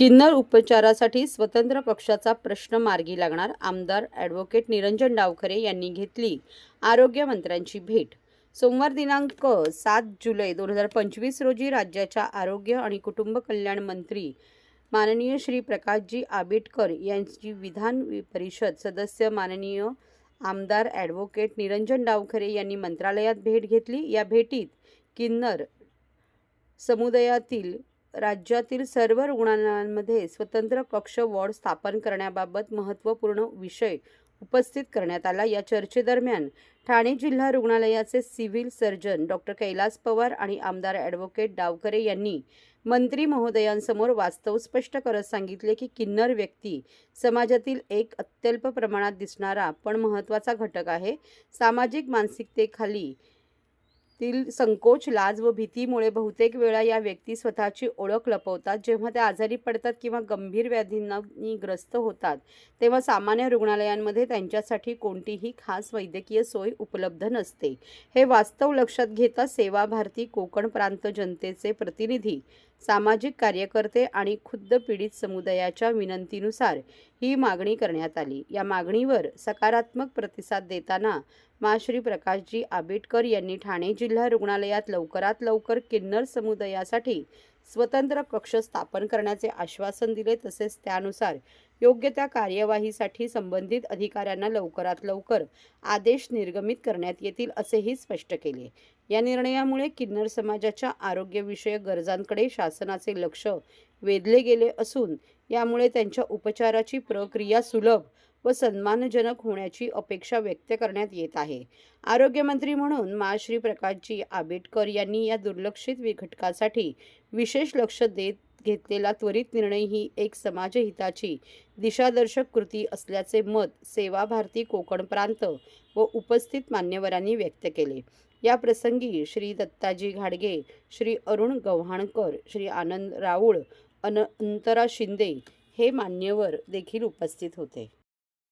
किन्नर उपचारासाठी स्वतंत्र पक्षाचा प्रश्न मार्गी लागणार आमदार ॲडव्होकेट निरंजन डावखरे यांनी घेतली आरोग्यमंत्र्यांची भेट. सोमवार दिनांक सात जुलै दोन हजार पंचवीस रोजी राज्याच्या आरोग्य आणि कुटुंब कल्याण मंत्री माननीय श्री प्रकाशजी आंबेडकर यांची विधान परिषद सदस्य माननीय आमदार ॲडव्होकेट निरंजन डावखरे यांनी मंत्रालयात भेट घेतली. या भेटीत किन्नर समुदायातील राज्यातील सर्व रुग्णालयांमध्ये स्वतंत्र कक्ष वॉर्ड स्थापन करण्याबाबत महत्त्वपूर्ण विषय उपस्थित करण्यात आला. या चर्चेदरम्यान ठाणे जिल्हा रुग्णालयाचे civil surgeon doctor Kailas Pawar आणि आमदार ॲडव्होकेट डावकरे यांनी मंत्री महोदयांसमोर वास्तव स्पष्ट करत सांगितले की किन्नर व्यक्ती समाजातील एक अत्यल्प प्रमाणात दिसणारा पण महत्त्वाचा घटक आहे. सामाजिक मानसिकतेखाली तील संकोच लाज व भीतीमुळे बहुतेक वेळा या व्यक्ती स्वतःची ओळख लपवतात. जेव्हा त्या आजारी पडतात किंवा गंभीर व्याधींनी ग्रस्त होतात तेव्हा सामान्य रुग्णालयांमध्ये त्यांच्यासाठी कोणतीही खास वैद्यकीय सोय उपलब्ध नसते. हे वास्तव लक्षात घेता सेवा भारती कोकण प्रांत जनतेचे प्रतिनिधी सामाजिक कार्यकर्ते आणि खुद्द पीडित समुदायाच्या विनंतीनुसार ही मागणी करण्यात आली. या मागणीवर सकारात्मक प्रतिसाद देताना माश्री प्रकाशजी आंबेडकर यांनी ठाणे जिल्हा रुग्णालयात लवकरात लवकर किन्नर समुदायासाठी स्वतंत्र कक्ष स्थापन करण्याचे आश्वासन दिले. तसेच त्यानुसार योग्य त्या कार्यवाहीसाठी संबंधित अधिकाऱ्यांना लवकरात लवकर आदेश निर्गमित करण्यात येतील असेही स्पष्ट केले. या निर्णयामुळे किन्नर समाजाच्या आरोग्यविषयक गरजांकडे शासनाचे लक्ष वेधले गेले असून यामुळे त्यांच्या उपचाराची प्रक्रिया सुलभ व सन्मानजनक होण्याची अपेक्षा व्यक्त करण्यात येत आहे. आरोग्यमंत्री म्हणून मा. श्री प्रकाशजी आंबेडकर यांनी या दुर्लक्षित घटकासाठी विशेष लक्ष देत घेतलेला त्वरित निर्णय ही एक समाजहिताची दिशादर्शक कृती असल्याचे मत सेवा भारती कोकण प्रांत व उपस्थित मान्यवरांनी व्यक्त केले. या प्रसंगी श्री दत्ताजी घाडगे श्री अरुण गव्हाणकर श्री आनंद राऊळ अन अंतरा शिंदे हे मान्यवर देखील उपस्थित होते.